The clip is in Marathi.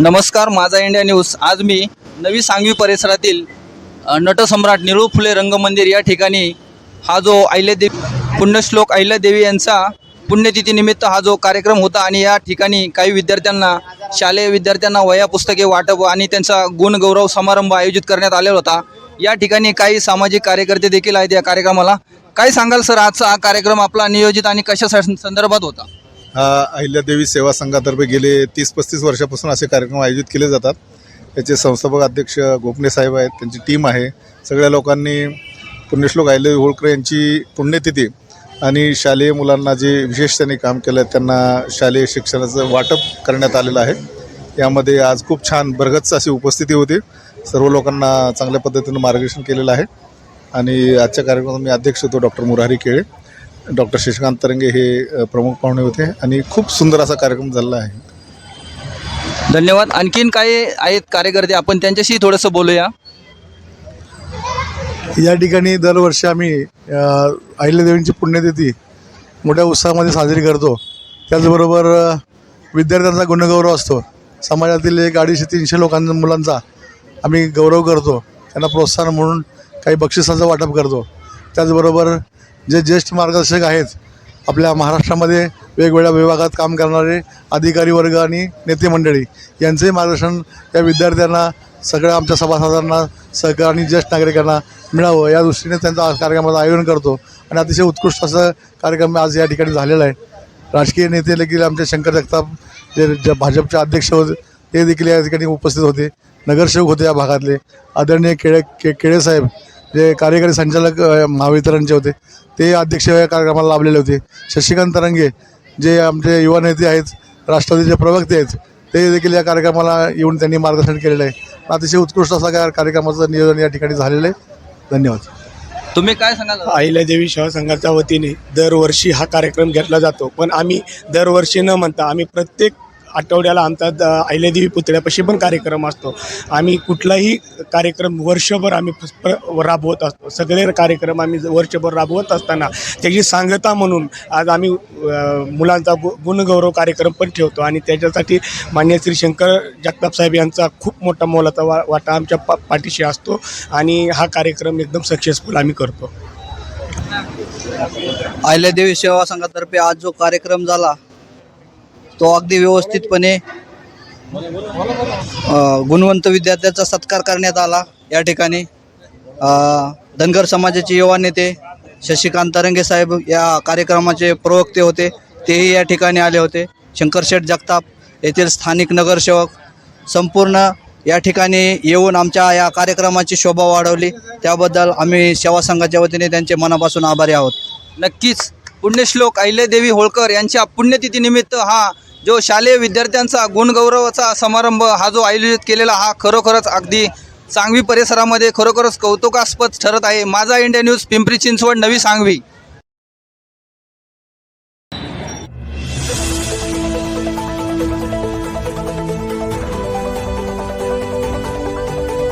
नमस्कार माझा इंडिया न्यूज. आज मी नवी सांगवी परिसरातील नटसम्राट निळू फुले रंगमंदिर या ठिकाणी हा जो अहिल्यादेवी पुण्यश्लोक अहिल्यादेवी यांचा पुण्यतिथीनिमित्त हा जो कार्यक्रम होता आणि या ठिकाणी काही विद्यार्थ्यांना शालेय विद्यार्थ्यांना वया पुस्तके वाटप आणि त्यांचा गुणगौरव समारंभ आयोजित करण्यात आलेला होता. या ठिकाणी काही सामाजिक कार्यकर्ते देखील आहेत या कार्यक्रमाला. काय सांगाल सर आजचा हा कार्यक्रम आपला नियोजित आणि कशा संदर्भात होता? हा अहिल्यादेवी सेवा संघातर्फे गेले तीस पस्तीस वर्षापासून असे कार्यक्रम आयोजित केले जातात. त्याचे संस्थापक अध्यक्ष गोपणे साहेब आहेत त्यांची टीम आहे. सगळ्या लोकांनी पुण्यश्लोक अहिल्यादेवी होळकर यांची पुण्यतिथी आणि शालेय मुलांना जे विशेष त्यांनी काम केलं आहे त्यांना शालेय शिक्षणाचं वाटप करण्यात आलेलं आहे. यामध्ये आज खूप छान भरगच्च अशी उपस्थिती होती. सर्व लोकांना चांगल्या पद्धतीनं मार्गदर्शन केलेलं आहे. आणि आजच्या कार्यक्रमात मी अध्यक्ष होतो डॉक्टर मुरारी केळे. डॉक्टर शशिकांत तरंगे हे प्रमुख पाहुणे होते आणि खूप सुंदर असा कार्यक्रम झाला आहे. धन्यवाद. आणखीन काही आहेत कार्यकर्ते? आपण त्यांच्याशी थोडंसं बोलूया. या ठिकाणी दरवर्षी आम्ही अहिल्यादेवींची पुण्यतिथी मोठ्या उत्साहामध्ये साजरी करतो. त्याचबरोबर विद्यार्थ्यांचा गुणगौरव असतो. समाजातील एक अडीचशे तीनशे लोकांचा मुलांचा आम्ही गौरव करतो त्यांना प्रोत्साहन म्हणून काही बक्षिसांचं वाटप करतो. त्याचबरोबर जे ज्येष्ठ मार्गदर्शक आहेत आपल्या महाराष्ट्रामध्ये वेगवेगळ्या विभागात काम करणारे अधिकारी वर्ग आणि नेते मंडळी यांचंही मार्गदर्शन या विद्यार्थ्यांना सगळ्या आमच्या सभासदांना सहकार आणि ज्येष्ठ नागरिकांना मिळावं. या दृष्टीने त्यांचा आज कार्यक्रमाचं आयोजन करतो. आणि अतिशय उत्कृष्ट असं कार्यक्रम आज या ठिकाणी झालेला आहे. राजकीय नेते देखील आमचे शंकर जगताप जे जे भाजपचे अध्यक्ष होते ते देखील या ठिकाणी उपस्थित होते. नगरसेवक होते या भागातले. आदरणीय केळे के केळेसाहेब जे कार्यकारी संचालक महावितरणचे होते ते अध्यक्ष या कार्यक्रमाला लाभलेले होते. शशिकांत तरंगे जे आमचे युवा नेते आहेत राष्ट्रवादीचे प्रवक्ते आहेत ते देखील या कार्यक्रमाला येऊन त्यांनी मार्गदर्शन केलेलं आहे. अतिशय उत्कृष्ट असा या कार्यक्रमाचं नियोजन या ठिकाणी झालेलं आहे. धन्यवाद. तुम्ही काय सांगाल? अहिल्यादेवी सेवा संघाच्या वतीने दरवर्षी हा कार्यक्रम घेतला जातो. पण आम्ही दरवर्षी न म्हणता आम्ही प्रत्येक आठवड्याला आमचा द अहिल्यादेवी पुतळ्यापाशी पण कार्यक्रम असतो. आम्ही कुठलाही कार्यक्रम वर्षभर आम्ही प- राबवत असतो. सगळे कार्यक्रम आम्ही वर्षभर राबवत असताना त्याची सांगता म्हणून आज आम्ही मुलांचा गु गुणगौरव कार्यक्रम पण ठेवतो आणि त्याच्यासाठी मान्य श्री शंकर जगताप साहेब यांचा खूप मोठा मोलाचा वा वाटा आमच्या पा पाठीशी असतो आणि हा कार्यक्रम एकदम सक्सेसफुल आम्ही करतो. अहिल्यादेवी सेवा संघातर्फे आज जो कार्यक्रम झाला तो अगदी व्यवस्थितपणे गुणवंत विद्यार्थ्याचा सत्कार करण्यात आला. या ठिकाणी धनगर समाजाचे युवा नेते शशिकांत तरंगे साहेब या कार्यक्रमाचे प्रवक्ते होते. तेही या ठिकाणी आले होते. शंकरशेठ जगताप येथील स्थानिक नगरसेवक संपूर्ण या ठिकाणी येऊन आमच्या या कार्यक्रमाची शोभा वाढवली. त्याबद्दल आम्ही सेवा संघाच्या वतीने त्यांचे मनापासून आभारी आहोत. नक्कीच. पुण्यश्लोक अहिल्यादेवी होळकर यांच्या पुण्यतिथीनिमित्त हा जो शालेय विद्यार्थ्यांचा गुणगौरवाचा समारंभ हा जो आयोजित केलेला हा खरोखरच अगदी सांगवी परिसरामध्ये खरोखरच कौतुकास्पद ठरत आहे. माझा इंडिया न्यूज पिंपरी चिंचवड नवी सांगवी.